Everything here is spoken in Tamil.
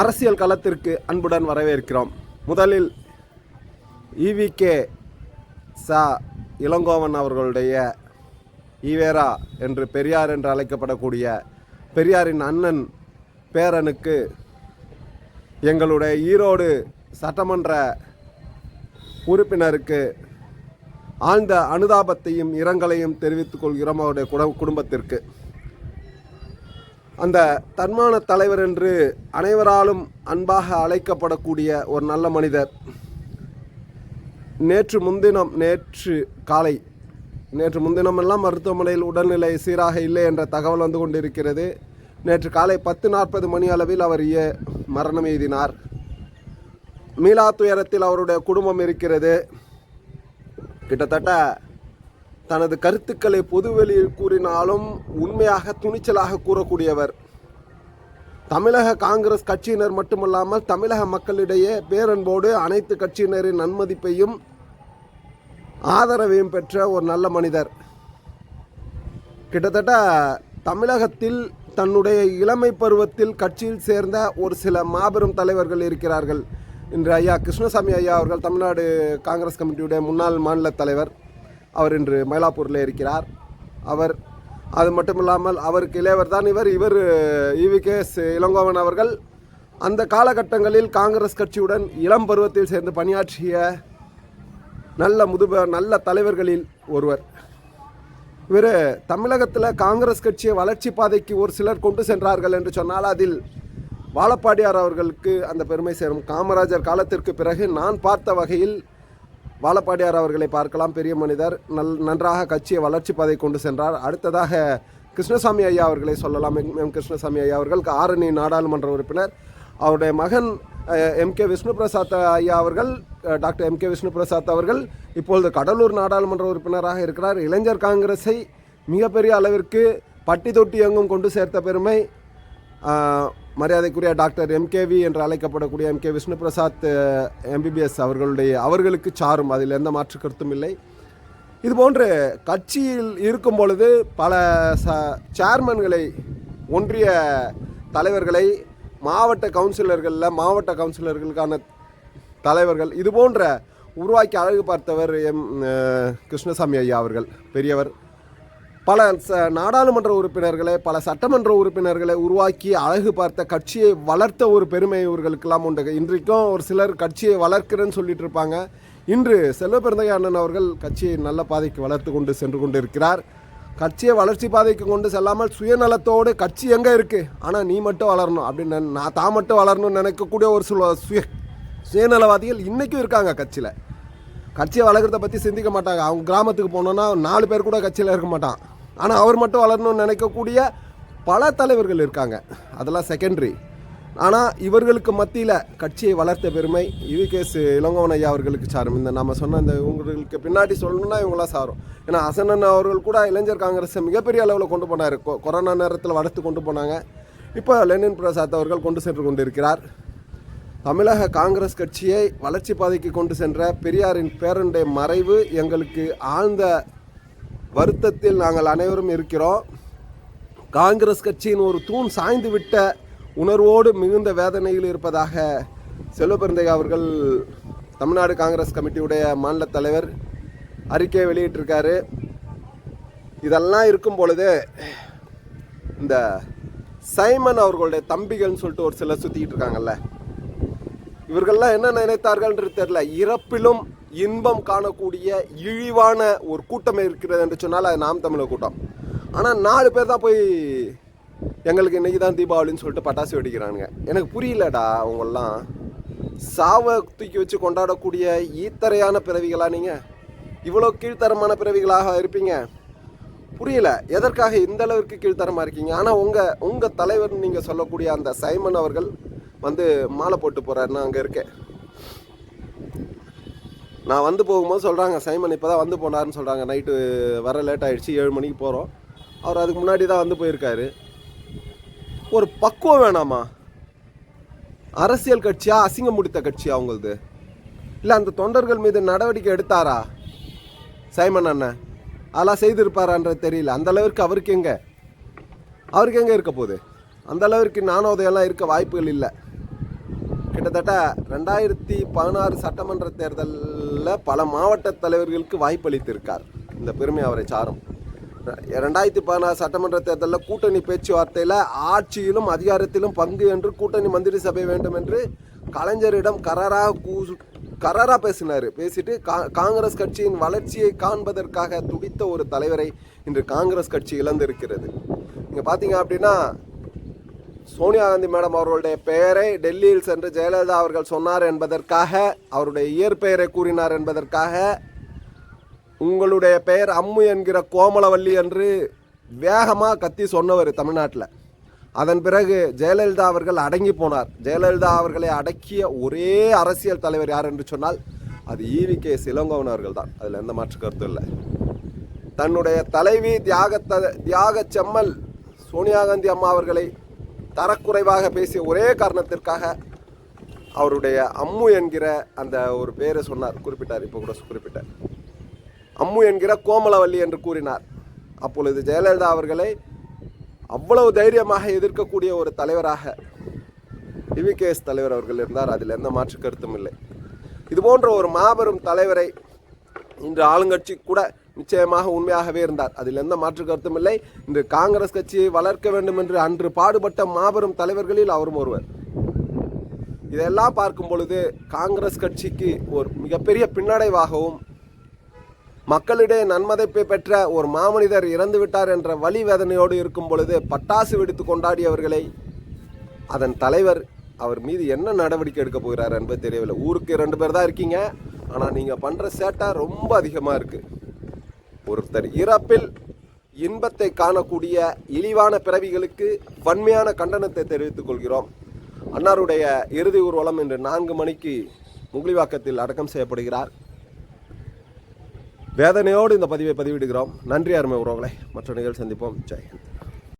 அரசியல் களத்திற்கு அன்புடன் வரவேற்கிறோம். முதலில் இவிகே ச. இளங்கோவன் அவர்களுடைய ஈவேரா என்று பெரியார் என்று அழைக்கப்படக்கூடிய பெரியாரின் அண்ணன் பேரனுக்கு எங்களுடைய ஈரோடு சட்டமன்ற உறுப்பினருக்கு ஆழ்ந்த அனுதாபத்தையும் இரங்கலையும் தெரிவித்துக் கொள்கிறோம் அவருடைய குடும்பத்திற்கு. அந்த தன்மான தலைவர் என்று அனைவராலும் அன்பாக அழைக்கப்படக்கூடிய ஒரு நல்ல மனிதர். நேற்று முன்தினம் நேற்று காலை நேற்று முன்தினமெல்லாம் மருத்துவமனையில் உடல்நிலை சீராக இல்லை என்ற தகவல் வந்து கொண்டிருக்கிறது. நேற்று காலை பத்து நாற்பது மணி அளவில் அவர் இய- மரணம் எய்தினார். மீளா துயரத்தில் அவருடைய குடும்பம் இருக்கிறது. கிட்டத்தட்ட தனது கருத்துக்களை பொதுவெளியில் கூறினாலும் உண்மையாக துணிச்சலாக கூறக்கூடியவர். தமிழக காங்கிரஸ் கட்சியினர் மட்டுமல்லாமல் தமிழக மக்களிடையே பேரன்போடு அனைத்து கட்சியினரின் நன்மதிப்பையும் ஆதரவையும் பெற்ற ஒரு நல்ல மனிதர். கிட்டத்தட்ட தமிழகத்தில் தன்னுடைய இளமை பருவத்தில் கட்சியில் சேர்ந்த ஒரு சில மாபெரும் தலைவர்கள் இருக்கிறார்கள். இன்று ஐயா கிருஷ்ணசாமி ஐயா அவர்கள் தமிழ்நாடு காங்கிரஸ் கமிட்டியுடைய முன்னாள் மாநில தலைவர். அவர் இன்று மயிலாப்பூரில் இருக்கிறார். அவர் அது மட்டும் இல்லாமல் அவருக்கு இளையவர் தான் இவர். இவர் இவிகே இளங்கோவன் அவர்கள் அந்த காலகட்டங்களில் காங்கிரஸ் கட்சியுடன் இளம் பருவத்தில் சேர்ந்து பணியாற்றிய நல்ல முதுப நல்ல தலைவர்களில் ஒருவர். இவர் தமிழகத்தில் காங்கிரஸ் கட்சியை வளர்ச்சி பாதைக்கு ஒரு சிலர் கொண்டு சென்றார்கள் என்று சொன்னால் அதில் வாழப்பாடியார் அவர்களுக்கு அந்த பெருமை சேரும். காமராஜர் காலத்திற்கு பிறகு நான் பார்த்த வகையில் வாழப்பாடியார் அவர்களை பார்க்கலாம். பெரிய மனிதர் நல் நன்றாக கட்சியை வளர்ச்சி பாதை கொண்டு சென்றார். அடுத்ததாக கிருஷ்ணசாமி ஐயா அவர்களை சொல்லலாம். எம் கிருஷ்ணசாமி ஐயா அவர்கள் ஆரணி நாடாளுமன்ற உறுப்பினர். அவருடைய மகன் எம் கே விஷ்ணு பிரசாத் ஐயா அவர்கள் doctor M K Vishnu Prasad அவர்கள் இப்பொழுது கடலூர் நாடாளுமன்ற உறுப்பினராக இருக்கிறார். இளைஞர் காங்கிரஸை மிகப்பெரிய அளவிற்கு பட்டி தொட்டி எங்கும் கொண்டு சேர்த்த பெருமை மரியாதைக்குரிய டாக்டர் எம்கேவி என்று அழைக்கப்படக்கூடிய M K Vishnu Prasad MBBS அவர்களுடைய அவர்களுக்கு சாரும். அதில் எந்த மாற்று கருத்தும் இல்லை. இதுபோன்று கட்சியில் இருக்கும் பொழுது பல ச சேர்மன்களை ஒன்றிய தலைவர்களை மாவட்ட கவுன்சிலர்களில் மாவட்ட கவுன்சிலர்களுக்கான தலைவர்கள் இது போன்ற உருவாக்கி அழகு பார்த்தவர் எம் கிருஷ்ணசாமி ஐயா அவர்கள் பெரியவர். பல ச நாடாளுமன்ற உறுப்பினர்களை பல சட்டமன்ற உறுப்பினர்களை உருவாக்கி அழகு பார்த்த கட்சியை வளர்த்த ஒரு பெருமை இவர்களுக்கெல்லாம் உண்டு. இன்றைக்கும் ஒரு சிலர் கட்சியை வளர்க்கிறேன்னு சொல்லிட்டு இருப்பாங்க. இன்று செல்வபெருந்தைய அண்ணன் அவர்கள் கட்சியை நல்ல பாதைக்கு வளர்த்து கொண்டு சென்று கொண்டு இருக்கிறார் கட்சியை வளர்ச்சி பாதைக்கு கொண்டு செல்லாமல் சுயநலத்தோடு கட்சி எங்கே இருக்குது ஆனால் நீ மட்டும் வளரணும் அப்படின்னு நான் தான் மட்டும் வளரணும்னு நினைக்கக்கூடிய ஒரு சில சுய சுயநலவாதிகள் இன்றைக்கும் இருக்காங்க கட்சியில். கட்சியை வளர்க்குறத பற்றி சிந்திக்க மாட்டாங்க. அவங்க கிராமத்துக்கு போனோன்னா நாலு பேர் கூட கட்சியில் இருக்க மாட்டான். ஆனால் அவர் மட்டும் வளரணும்னு நினைக்கக்கூடிய பல தலைவர்கள் இருக்காங்க. அதெல்லாம் செகண்டரி ஆனால் இவர்களுக்கு மத்தியில் கட்சியை வளர்த்த பெருமை இவிகேஸ் இளங்கோவன் ஐயா அவர்களுக்கு சாரும். இந்த நம்ம சொன்ன இந்த இவங்களுக்கு பின்னாடி சொல்லணும்னா இவங்களாம் சாரும். ஏன்னா அசனன் அவர்கள் கூட இளைஞர் காங்கிரஸை மிகப்பெரிய அளவில் கொண்டு போனார். கொரோனா நேரத்தில் வளர்த்து கொண்டு போனாங்க. இப்போ லெனின் பிரசாத் அவர்கள் கொண்டு சென்று கொண்டிருக்கிறார். தமிழக காங்கிரஸ் கட்சியை வளர்ச்சி பாதைக்கு கொண்டு சென்ற பெரியாரின் பேரனுடைய மறைவு எங்களுக்கு ஆழ்ந்த வருத்தத்தில் நாங்கள் அனைவரும் இருக்கிறோம். காங்கிரஸ் கட்சியின் ஒரு தூண் சாய்ந்து விட்ட உணர்வோடு மிகுந்த வேதனையில் இருப்பதாக செல்வபெருந்தையா அவர்கள் தமிழ்நாடு காங்கிரஸ் கமிட்டியுடைய மாநில தலைவர் அறிக்கையை வெளியிட்டிருக்காரு. இதெல்லாம் இருக்கும் பொழுது இந்த சைமன் அவர்களுடைய தம்பிகள்னு சொல்லிட்டு ஒரு சிலர் சுற்றிக்கிட்டு இருக்காங்கல்ல. இவர்கள்லாம் என்ன நினைத்தார்கள்ன்றது தெரியல. இறப்பிலும் இன்பம் காணக்கூடிய இழிவான ஒரு கூட்டம் இருக்கிறது என்று சொன்னால் அது நாம் தமிழர் கூட்டம். ஆனால் நாலு பேர் தான் போய் எங்களுக்கு இன்னைக்கு தான் தீபாவளின்னு சொல்லிட்டு பட்டாசு வெடிக்கிறானுங்க. எனக்கு புரியலடா அவங்கெல்லாம். சாவை தூக்கி வச்சு கொண்டாடக்கூடிய ஈத்தரையான பிறவிகளா நீங்கள் இவ்வளோ கீழ்த்தரமான பிறவிகளாக இருப்பீங்க. புரியல. எதற்காக இந்த அளவிற்கு கீழ்த்தரமாக இருக்கீங்க? ஆனால் உங்கள் உங்கள் தலைவர் நீங்கள் சொல்லக்கூடிய அந்த சைமன் அவர்கள் வந்து மாலை போட்டு போகிறாருன்னு அங்கே இருக்கேன். நான் வந்து போகும்போது சொல்கிறாங்க சைமன் இப்போ தான் வந்து போனாருன்னு சொல்கிறாங்க நைட்டு வர லேட் ஆகிடுச்சு ஏழு மணிக்கு போகிறோம் அவர் அதுக்கு முன்னாடி தான் வந்து போயிருக்காரு. ஒரு பக்குவம் வேணாமா? அரசியல் கட்சியா அசிங்கம் முடித்த கட்சியா அவங்களது இல்லை அந்த தொண்டர்கள் மீது நடவடிக்கை எடுத்தாரா? சைமன் அண்ணன் அதெல்லாம் செய்திருப்பாரான்றது தெரியல. அந்த அளவிற்கு அவருக்கு எங்கே? அவருக்கு எங்கே இருக்க போகுது? அந்த அளவிற்கு நானோதயெல்லாம் இருக்க வாய்ப்புகள் இல்லை. கிட்டத்தட்ட ரெண்டாயிரத்தி பதினாறு சட்டமன்ற தேர்தலில் பல மாவட்ட தலைவர்களுக்கு வாய்ப்பளித்திருக்கார். இந்த பெருமை அவரை சாரும். ரெண்டாயிரத்தி பதினாறு சட்டமன்ற தேர்தலில் கூட்டணி பேச்சுவார்த்தையில் ஆட்சியிலும் அதிகாரத்திலும் பங்கு என்று கூட்டணி மந்திரி சபை வேண்டும் என்று கலைஞரிடம் கராராக கூ கராராக பேசினார். பேசிட்டு கா காங்கிரஸ் கட்சியின் வளர்ச்சியை காண்பதற்காக துடித்த ஒரு தலைவரை இன்று காங்கிரஸ் கட்சி இழந்திருக்கிறது. இங்கே பார்த்தீங்க அப்படின்னா சோனியா காந்தி மேடம் அவர்களுடைய பெயரை டெல்லியில் சென்று ஜெயலலிதா அவர்கள் சொன்னார் என்பதற்காக அவருடைய இயற்பெயரை கூறினார் என்பதற்காக உங்களுடைய பெயர் அம்மு என்கிற கோமலவல்லி என்று வேகமாக கத்தி சொன்னவர் தமிழ்நாட்டில். அதன் பிறகு ஜெயலலிதா அவர்கள் அடங்கி போனார். ஜெயலலிதா அவர்களை அடக்கிய ஒரே அரசியல் தலைவர் யார் என்று சொன்னால் அது ஈவி கே சிலங்கோவன் அவர்கள் தான். அதில் எந்த மாற்று கருத்தும் இல்லை. தன்னுடைய தலைவி தியாகத்த தியாக செம்மல் சோனியா காந்தி அம்மா அவர்களை தரக்குறைவாக பேசிய ஒரே காரணத்திற்காக அவருடைய அம்மு என்கிற அந்த ஒரு பேரை சொன்னார் குறிப்பிட்டார் இப்போ கூட குறிப்பிட்டார். அம்மு என்கிற கோமலவல்லி என்று கூறினார். அப்பொழுது ஜெயலலிதா அவர்களை அவ்வளவு தைரியமாக எதிர்க்கக்கூடிய ஒரு தலைவராக டிவிகேஎஸ் தலைவர் அவர்கள் இருந்தார். அதில் எந்த மாற்று கருத்தும் இல்லை. இது போன்ற ஒரு மாபெரும் தலைவரை இன்று ஆளுங்கட்சி கூட நிச்சயமாக உண்மையாகவே இருந்தார். அதில் எந்த மாற்று கருத்தும் இல்லை. இன்று காங்கிரஸ் கட்சியை வளர்க்க வேண்டும் என்று அன்று பாடுபட்ட மாபெரும் தலைவர்களில் அவரும் ஒருவர். இதெல்லாம் பார்க்கும் பொழுது காங்கிரஸ் கட்சிக்கு ஒரு மிகப்பெரிய பின்னடைவாகவும் மக்களிடையே நன்மதிப்பை பெற்ற ஒரு மாமனிதர் இறந்து விட்டார் என்ற வழி வேதனையோடு இருக்கும் பொழுது பட்டாசு வெடித்து கொண்டாடியவர்களை அதன் தலைவர் அவர் மீது என்ன நடவடிக்கை எடுக்க போகிறார் என்பது தெரியவில்லை. ஊருக்கு ரெண்டு பேர் தான் இருக்கீங்க. ஆனால் நீங்கள் பண்ணுற சேட்டை ரொம்ப அதிகமாக இருக்குது ஒருத்தர் இறப்பில் இன்பத்தை காணக்கூடிய இழிவான பிறவிகளுக்கு வன்மையான கண்டனத்தை தெரிவித்துக் கொள்கிறோம். அன்னாருடைய இறுதி ஊர்வலம் இன்று நான்கு மணிக்கு முgliவாக்கத்தில் அடக்கம் செய்யப்படுகிறார். வேதனையோடு இந்த பதிவை பதிவிடுகிறோம். நன்றி அருமை உறவுகளை. மற்ற நிகழ்ச்சி சந்திப்போம். ஜெயஹிந்த்